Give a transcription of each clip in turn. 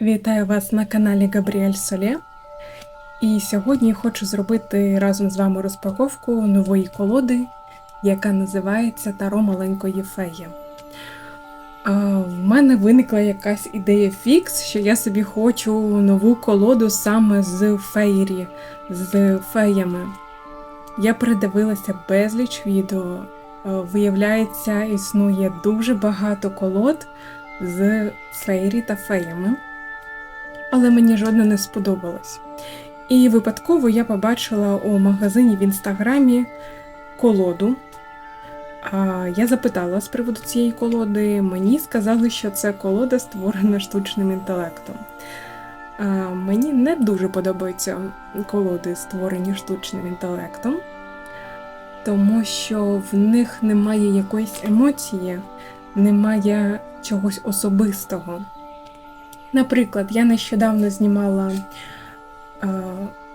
Вітаю вас на каналі Габріель Солє. І сьогодні хочу зробити разом з вами розпаковку нової колоди, яка називається Таро маленької феї. А, в мене виникла якась ідея фікс, що я собі хочу нову колоду саме з фейрі, з феями. Я передивилася безліч відео. Виявляється, існує дуже багато колод з фейрі та феями але мені жодна не сподобалась. І випадково я побачила у магазині в інстаграмі колоду. Я запитала з приводу цієї колоди, мені сказали, що це колода створена штучним інтелектом. Мені не дуже подобаються колоди, створені штучним інтелектом, тому що в них немає якоїсь емоції, немає чогось особистого. Наприклад, я нещодавно знімала е,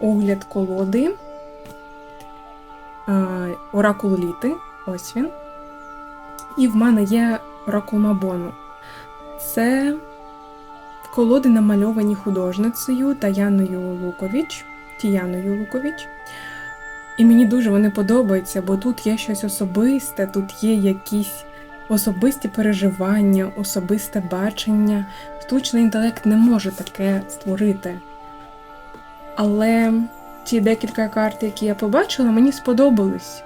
огляд колоди е, Оракул Літи. Ось він. І в мене є Оракул Мабону. Це колоди намальовані художницею Таяною Лукович. Тіяною Лукович. І мені дуже вони подобаються, бо тут є щось особисте, тут є якісь особисті переживання, особисте бачення. Штучний інтелект не може таке створити. Але ті декілька карт, які я побачила, мені сподобались.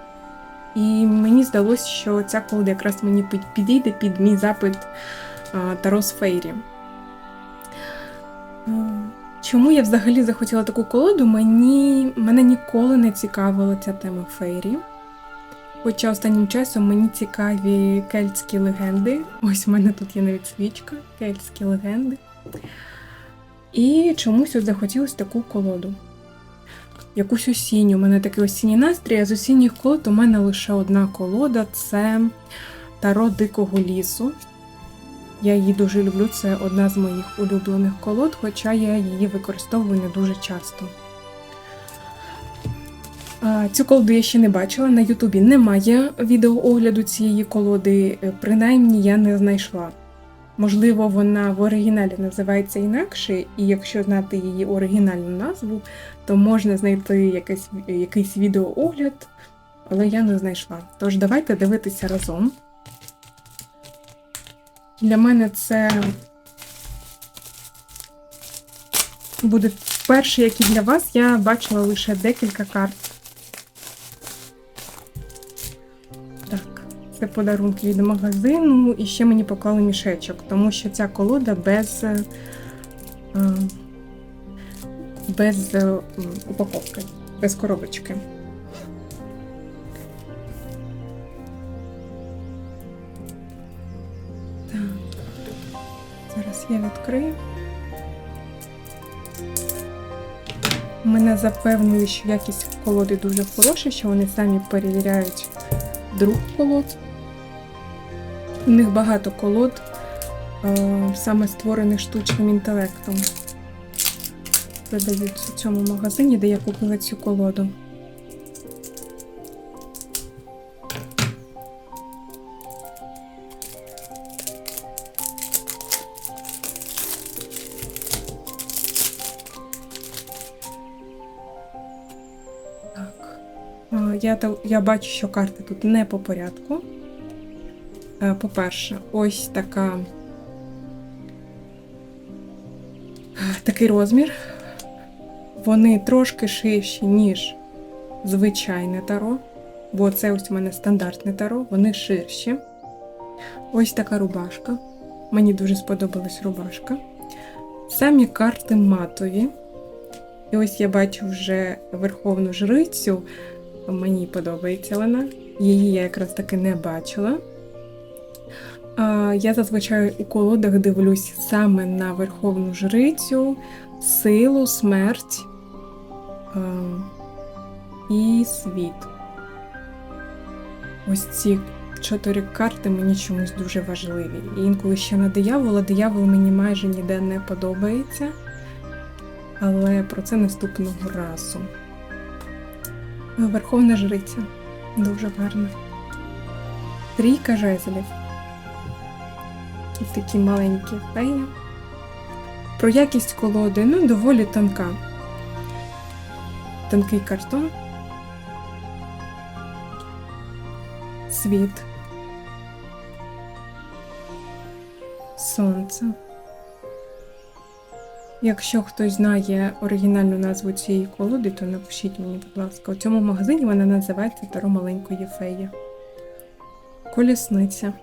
І мені здалося, що ця колода якраз мені підійде під мій запит а, Таро з Фейрі. Е, Чому я взагалі захотіла таку колоду? Мені, мене ніколи не цікавила ця тема Фейрі. Хоча останнім часом мені цікаві кельтські легенди. Ось у мене тут є навіть свічка, кельтські легенди. І чомусь от захотілося таку колоду. Якусь осінню. У мене такий осінній настрій, а з осінніх колод у мене лише одна колода це Таро Дикого лісу. Я її дуже люблю, це одна з моїх улюблених колод, хоча я її використовую не дуже часто. Цю колоду я ще не бачила. На Ютубі немає відеоогляду цієї колоди, е, принаймні я не знайшла. Можливо, вона в оригіналі називається інакше, і якщо знати її оригінальну назву, то можна знайти якийсь, якийсь відеоогляд, але я не знайшла. Тож давайте дивитися разом. Для мене це буде перше, як і для вас, я бачила лише декілька карт. Це подарунки від магазину, і ще мені поклали мішечок, тому що ця колода без, е, е, без е, упаковки, без коробочки. Так, зараз я відкрию. Мене запевнили, що якість колоди дуже хороша, що вони самі перевіряють друг колод. У них багато колод, е, саме створених штучним інтелектом. Продаються в цьому магазині, де я купила цю колоду. Е, Я, я бачу, що карти тут не по порядку. Е, По-перше, ось така. Такий розмір. Вони трошки ширші, ніж звичайне таро. Бо це ось у мене стандартне таро, вони ширші. Ось така рубашка. Мені дуже сподобалась рубашка. Самі карти матові. І ось я бачу вже верховну жрицю. Мені подобається вона. Її я якраз таки не бачила. Я зазвичай у колодах дивлюсь саме на верховну жрицю, силу, смерть і світ. Ось ці чотири карти мені чомусь дуже важливі. Інколи ще на диявола. Диявол мені майже ніде не подобається. Але про це наступного разу. Верховна жриця. Дуже гарна. Трійка жезлів. І такі маленькі феї. Про якість колоди, ну, доволі тонка. Тонкий картон. Світ. Сонце. Якщо хтось знає оригінальну назву цієї колоди, то напишіть мені, будь ласка. У цьому магазині вона називається Таро маленької феї. Колісниця.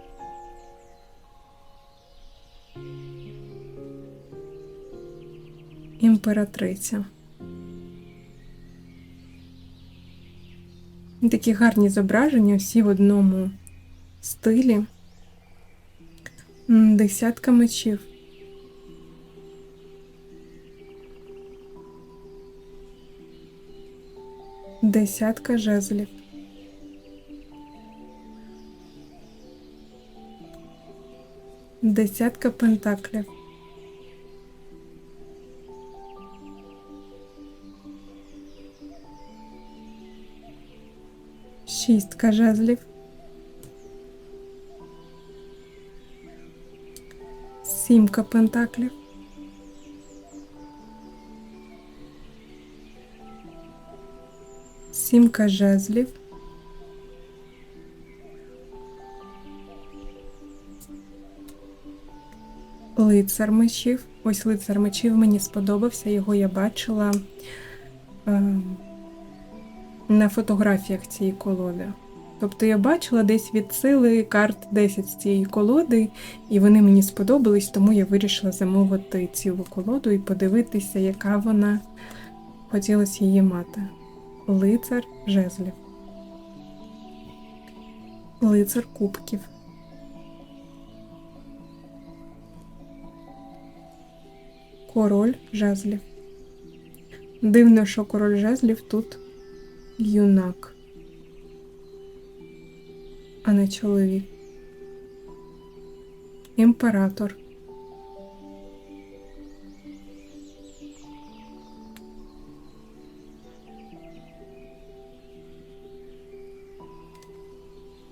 Імператриця. Такі гарні зображення, всі в одному стилі. Десятка мечів. Десятка жезлів. Десятка пентаклів. Шістка жезлів. Сімка пентаклів. Сімка жезлів. Лицар мечів. Ось лицар мечів мені сподобався, його я бачила е, на фотографіях цієї колоди. Тобто я бачила десь від сили карт 10 з цієї колоди, і вони мені сподобались, тому я вирішила замовити цілу колоду і подивитися, яка вона хотілося її мати. Лицар жезлів. Лицар кубків. Король жезлів. Дивно, що король жезлів тут юнак, а не чоловік. Імператор.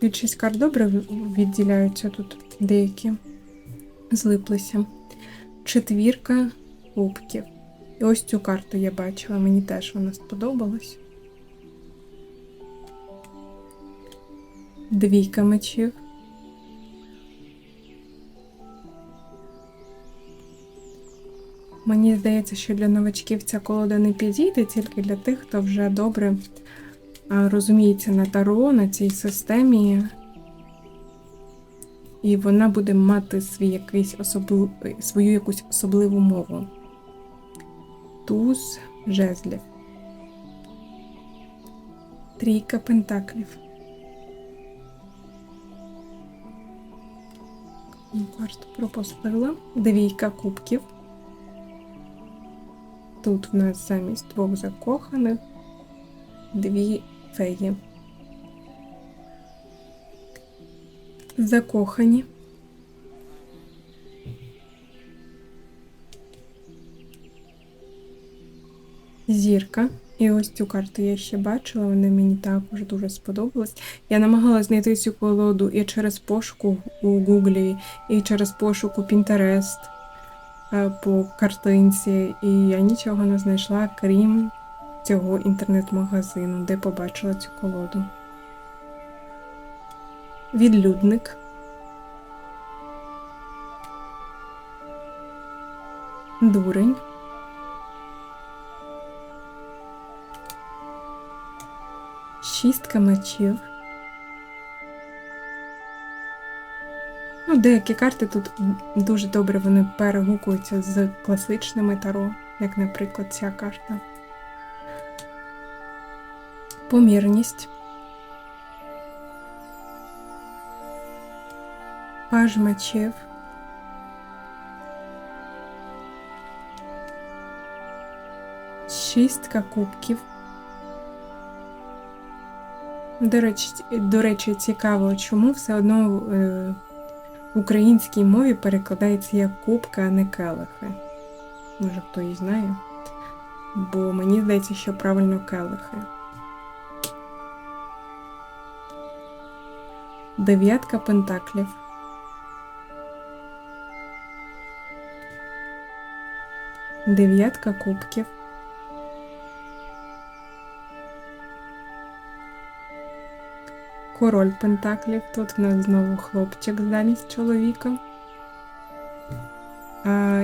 Більшість карт добре відділяються тут деякі злиплися. Четвірка кубків. І ось цю карту я бачила, мені теж вона сподобалась. Двійка мечів. Мені здається, що для новачків ця колода не підійде тільки для тих, хто вже добре розуміється на таро, на цій системі. І вона буде мати свій якийсь особли... свою якусь особливу мову. Туз жезлів. Трійка пентаклів. Карту пропустила. Двійка кубків. Тут в нас замість двох закоханих дві феї. Закохані. Зірка. І ось цю карту я ще бачила, вона мені також дуже сподобалась. Я намагалася знайти цю колоду і через пошуку у Гуглі, і через пошуку е, по картинці, і я нічого не знайшла, крім цього інтернет-магазину, де побачила цю колоду. Відлюдник. Дурень. Шістка мечів. Ну, деякі карти тут дуже добре вони перегукуються з класичними таро, як, наприклад, ця карта. Помірність. Паж мечів. Шістка кубків. До речі, до речі, цікаво, чому все одно е, в українській мові перекладається як кубка, а не келихи. Може хто і знає. Бо мені здається, що правильно келихи. Дев'ятка пентаклів. дев'ятка кубків, король пентаклів. Тут в нас знову хлопчик замість чоловіка.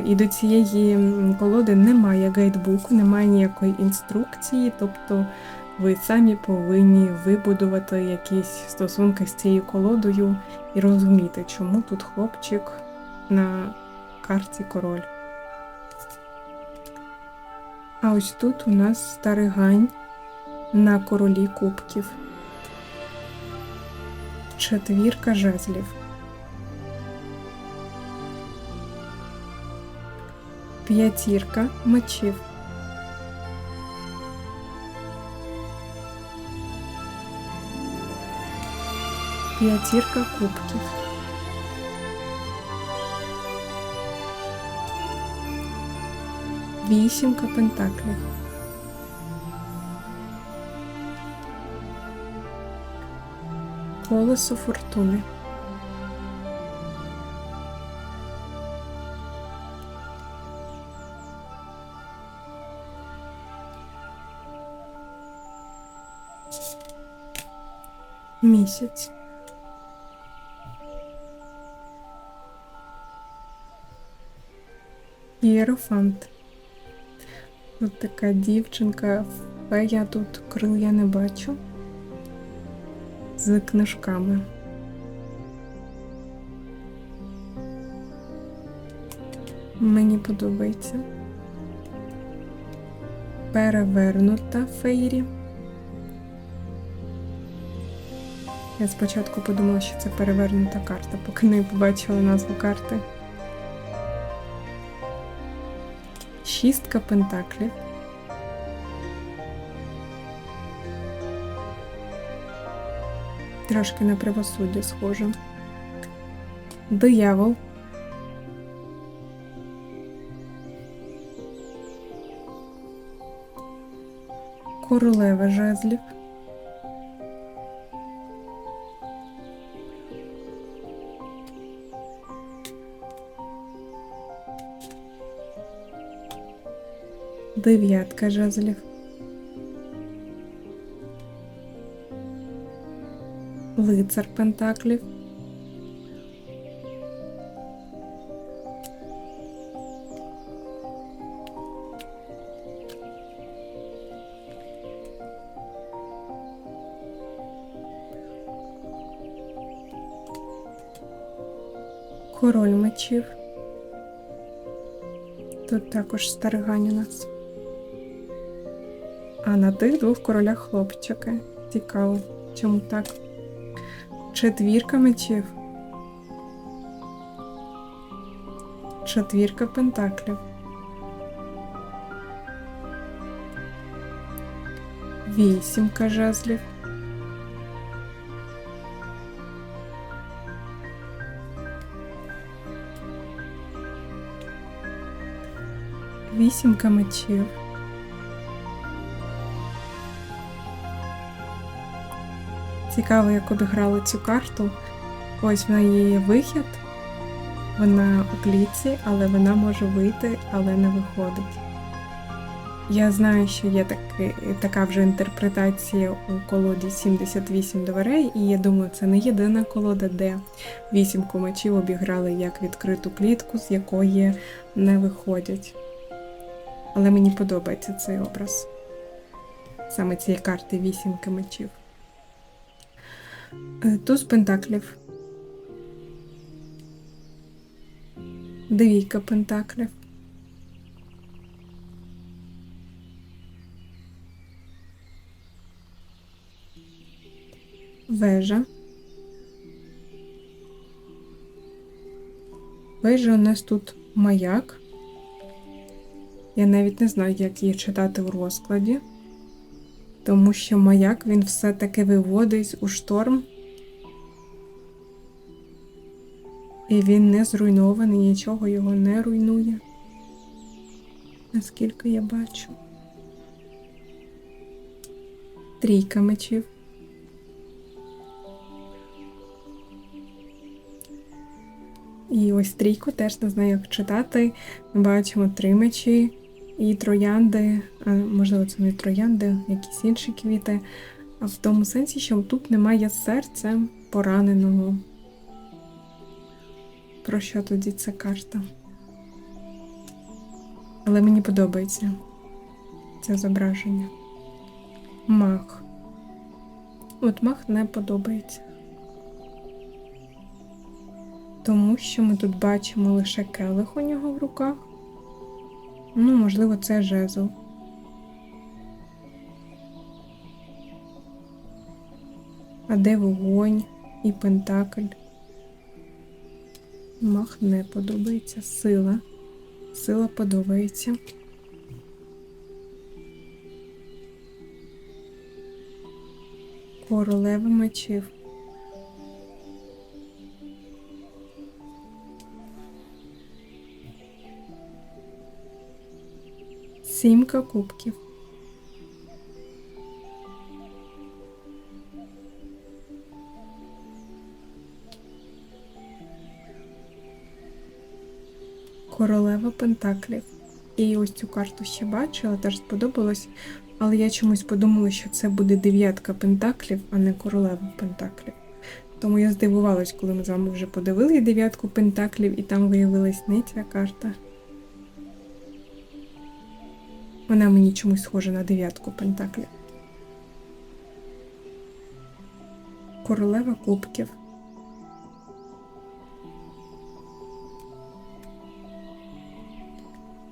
І до цієї колоди немає гайдбуку, немає ніякої інструкції, тобто ви самі повинні вибудувати якісь стосунки з цією колодою і розуміти, чому тут хлопчик на карті король. А ось тут у нас старигань на королі кубків. Четвірка жезлів. П'ятірка мечів. П'ятірка кубків. Вісімка пентаклів. Колесо фортуни. Місяць. Єрофант. Тут така дівчинка, фея тут крил я не бачу. З книжками. Мені подобається. Перевернута фейрі. Я спочатку подумала, що це перевернута карта, поки не побачила назву карти. Шістка пентаклів. Трошки на правосуддя схоже. Диявол. Королева жезлів. Дев'ятка жезлів. Лицар Пентаклів. Король мечів. Тут також старигань нас. А на тих двох королях хлопчики. Цікаво, чому так? Четвірка мечів. Четвірка пентаклів. Вісімка жезлів. Вісімка мечів. Цікаво, як обіграли цю карту. Ось в неї є вихід. Вона у клітці, але вона може вийти, але не виходить. Я знаю, що є таки, така вже інтерпретація у колоді 78 дверей, і я думаю, це не єдина колода, де вісімку мечів обіграли як відкриту клітку, з якої не виходять. Але мені подобається цей образ. Саме цієї карти вісімки мечів. Е, Туз пентаклів. Двійка пентаклів. Вежа. Вежа у нас тут маяк. Я навіть не знаю, як її читати у розкладі, тому що маяк він все-таки виводить у шторм. І він не зруйнований, нічого його не руйнує. Наскільки я бачу. Трійка мечів. І ось трійку теж не знаю, як читати. Ми бачимо три мечі, і троянди, а, можливо, це не троянди, якісь інші квіти. А в тому сенсі, що тут немає серця пораненого. Про що тоді ця карта? Але мені подобається це зображення. Мах. От мах не подобається. Тому що ми тут бачимо лише келих у нього в руках. Ну, можливо, це жезл. А де вогонь і пентакль? Мах не подобається. Сила. Сила подобається. Королева мечів. Сімка кубків. Королева Пентаклів. І ось цю карту ще бачила, теж сподобалось, але я чомусь подумала, що це буде дев'ятка пентаклів, а не королева пентаклів. Тому я здивувалась, коли ми з вами вже подивили дев'ятку пентаклів, і там виявилась не ця карта. Вона мені чомусь схожа на дев'ятку пентаклів. Королева кубків.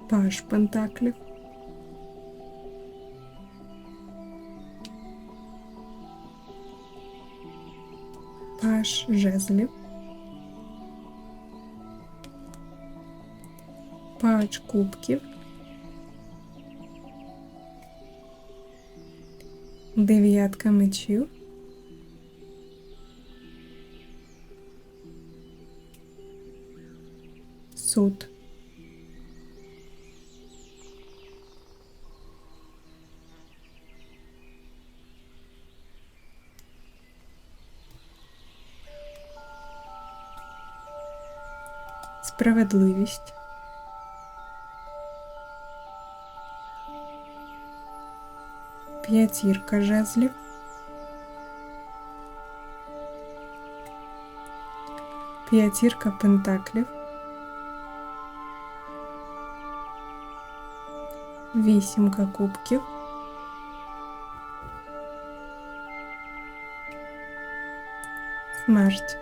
Паш пентаклів. Паш жезлів. Пач кубків. Дев'ятка мечів. Суд. Справедливість. П'ятірка жезлів. П'ятірка пентаклів. Вісімка кубків. Смерть.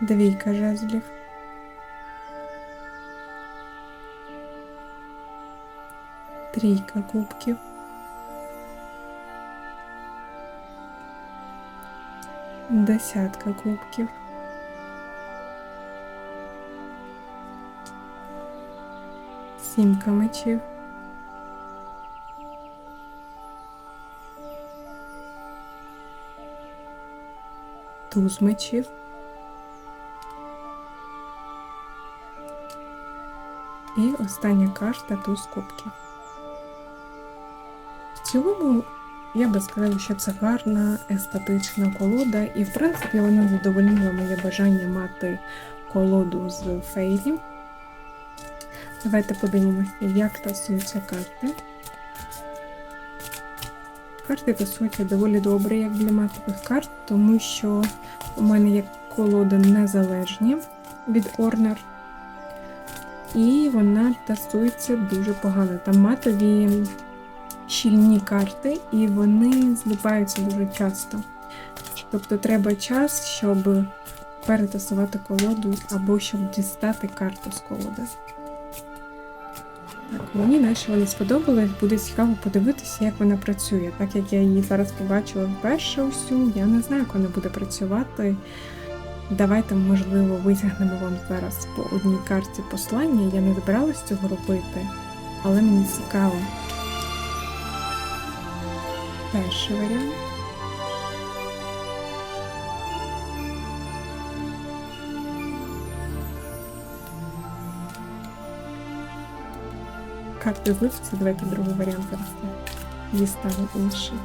Двійка жезлів. Трійка кубків. Десятка кубків. Сімка мечів. Туз мечів. І остання карта туз кубків. Цілому, я би сказала, що це гарна естетична колода, і в принципі вона задовольнила моє бажання мати колоду з фейлів. Давайте подивимося, як тасуються карти. Карти тасуються доволі добре, як для матових карт, тому що у мене є колоди незалежні від Орнер. І вона тасується дуже погано. Там матові щільні карти, і вони злипаються дуже часто. Тобто треба час, щоб перетасувати колоду або щоб дістати карту з колоди. Так, мені наче вона сподобалась, буде цікаво подивитися, як вона працює. Так як я її зараз побачила вперше усю, я не знаю, як вона буде працювати. Давайте, можливо, витягнемо вам зараз по одній карті послання. Я не збиралась цього робити, але мені цікаво. Перший варіант. Карти зливці, давайте другий варіант зараз дістану інший.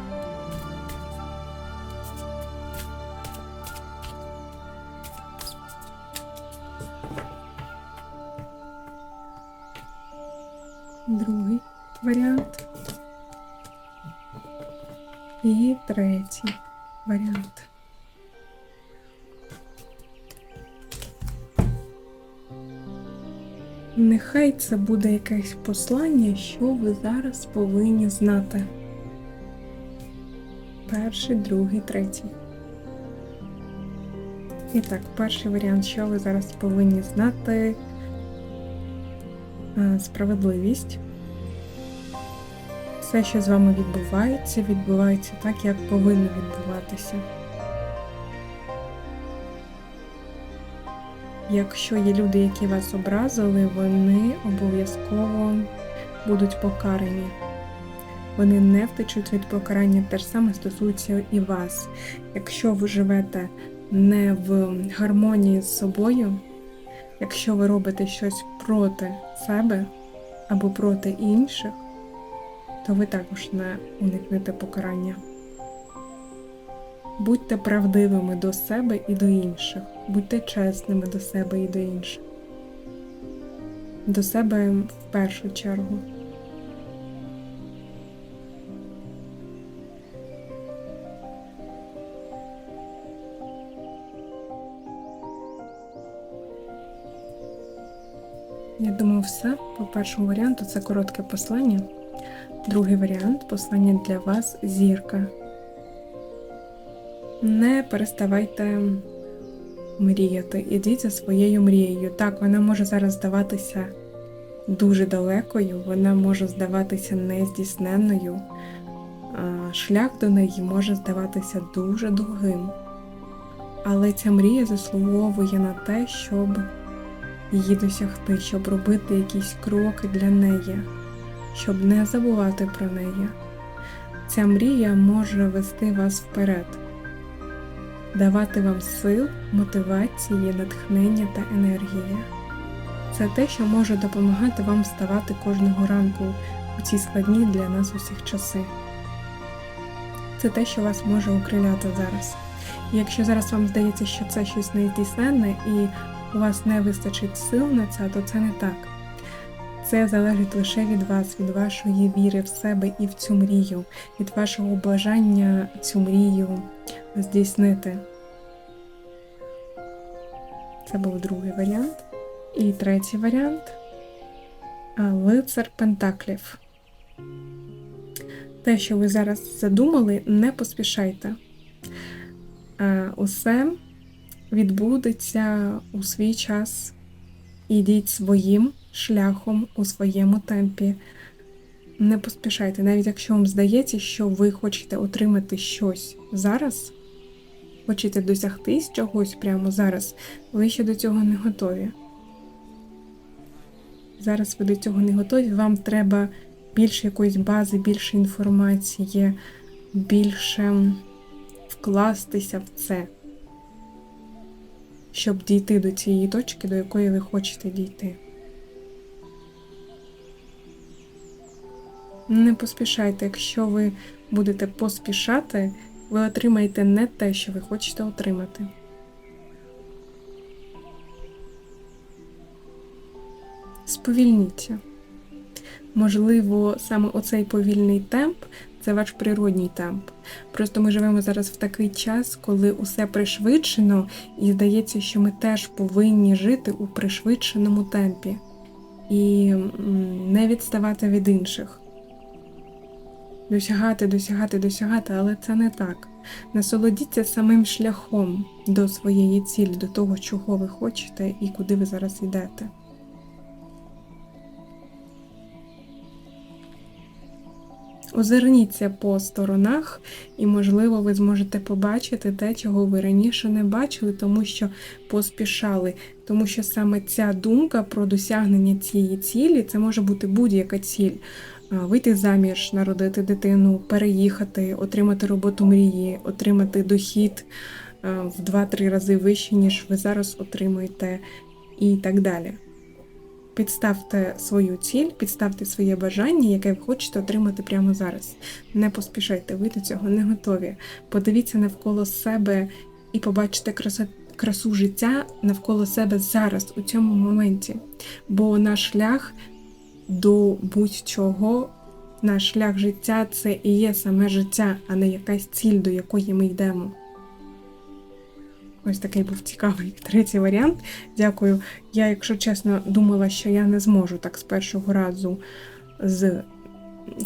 Це буде якесь послання, що ви зараз повинні знати. Перший, другий, третій. І так, перший варіант, що ви зараз повинні знати. Е, Справедливість. Все, що з вами відбувається, відбувається так, як повинно відбуватися. Якщо є люди, які вас образили, вони обов'язково будуть покарані. Вони не втечуть від покарання, те ж саме стосується і вас. Якщо ви живете не в гармонії з собою, якщо ви робите щось проти себе або проти інших, то ви також не уникнете покарання. Будьте правдивими до себе і до інших, будьте чесними до себе і до інших. До себе в першу чергу. Я думаю, все. По першому варіанту це коротке послання. Другий варіант послання для вас зірка. Не переставайте мріяти. Ідіть за своєю мрією. Так, вона може зараз здаватися дуже далекою, вона може здаватися нездійсненною. Шлях до неї може здаватися дуже довгим. Але ця мрія заслуговує на те, щоб її досягти, щоб робити якісь кроки для неї, щоб не забувати про неї. Ця мрія може вести вас вперед, давати вам сил, мотивації, натхнення та енергії. Це те, що може допомагати вам вставати кожного ранку у ці складні для нас усіх часи. Це те, що вас може укриляти зараз. Якщо зараз вам здається, що це щось нездійсненне і у вас не вистачить сил на це, то це не так. Це залежить лише від вас, від вашої віри в себе і в цю мрію, від вашого бажання цю мрію здійснити. Це був другий варіант. І третій варіант лицар Пентаклів. Те, що ви зараз задумали, не поспішайте. Усе відбудеться у свій час. Ідіть своїм шляхом у своєму темпі. Не поспішайте, навіть якщо вам здається, що ви хочете отримати щось зараз, хочете досягти чогось прямо зараз, ви ще до цього не готові. Зараз ви до цього не готові, вам треба більше якоїсь бази, більше інформації, більше вкластися в це щоб дійти до цієї точки, до якої ви хочете дійти. Не поспішайте, якщо ви будете поспішати, ви отримаєте не те, що ви хочете отримати. Сповільніться. Можливо, саме оцей повільний темп це ваш природній темп. Просто ми живемо зараз в такий час, коли усе пришвидшено, і здається, що ми теж повинні жити у пришвидшеному темпі і не відставати від інших. Досягати, досягати, досягати, але це не так. Насолодіться самим шляхом до своєї цілі, до того, чого ви хочете і куди ви зараз йдете. Озирніться по сторонах, і, можливо, ви зможете побачити те, чого ви раніше не бачили, тому що поспішали. Тому що саме ця думка про досягнення цієї цілі це може бути будь-яка ціль. Вийти заміж, народити дитину, переїхати, отримати роботу мрії, отримати дохід в 2-3 рази вище, ніж ви зараз отримуєте, і так далі. Підставте свою ціль, підставте своє бажання, яке ви хочете отримати прямо зараз. Не поспішайте, ви до цього не готові. Подивіться навколо себе і побачите красу, красу життя навколо себе зараз, у цьому моменті. Бо наш шлях до будь-чого. Наш шлях життя це і є саме життя, а не якась ціль, до якої ми йдемо. Ось такий був цікавий третій варіант. Дякую. Я, якщо чесно, думала, що я не зможу так з першого разу з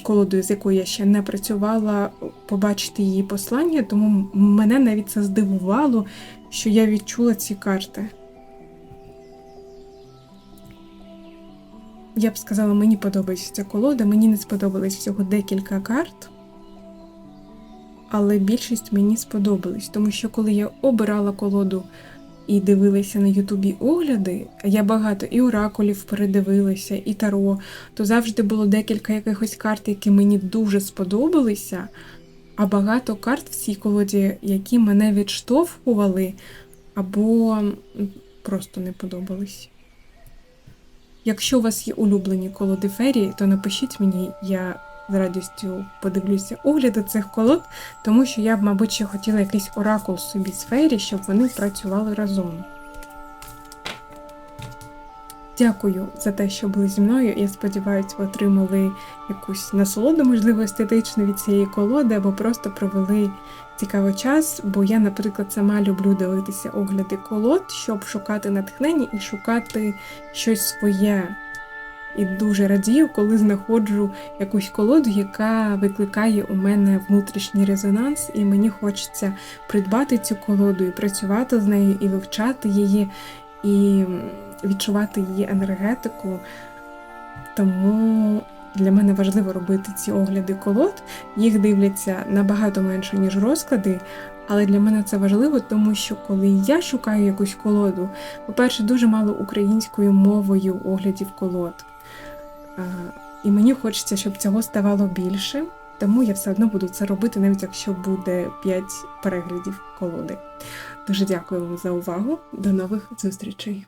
колодою, з якою я ще не працювала, побачити її послання, тому мене навіть це здивувало, що я відчула ці карти. Я б сказала, мені подобається ця колода, мені не сподобалось всього декілька карт, але більшість мені сподобались, тому що коли я обирала колоду і дивилася на Ютубі огляди, я багато і оракулів передивилася, і таро, то завжди було декілька якихось карт, які мені дуже сподобалися, а багато карт в цій колоді, які мене відштовхували або просто не подобались. Якщо у вас є улюблені колоди ферії, то напишіть мені, я з радістю подивлюся огляди цих колод, тому що я б, мабуть, ще хотіла якийсь оракул собі з фері, щоб вони працювали разом. Дякую за те, що були зі мною. Я сподіваюся, ви отримали якусь насолоду, можливо, естетичну від цієї колоди, або просто провели цікавий час, бо я, наприклад, сама люблю дивитися огляди колод, щоб шукати натхнення і шукати щось своє. І дуже радію, коли знаходжу якусь колоду, яка викликає у мене внутрішній резонанс, і мені хочеться придбати цю колоду і працювати з нею, і вивчати її, і відчувати її енергетику. Тому для мене важливо робити ці огляди колод. Їх дивляться набагато менше, ніж розклади. Але для мене це важливо, тому що коли я шукаю якусь колоду, по-перше, дуже мало українською мовою оглядів колод. І мені хочеться, щоб цього ставало більше, тому я все одно буду це робити, навіть якщо буде 5 переглядів колоди. Дуже дякую вам за увагу. До нових зустрічей!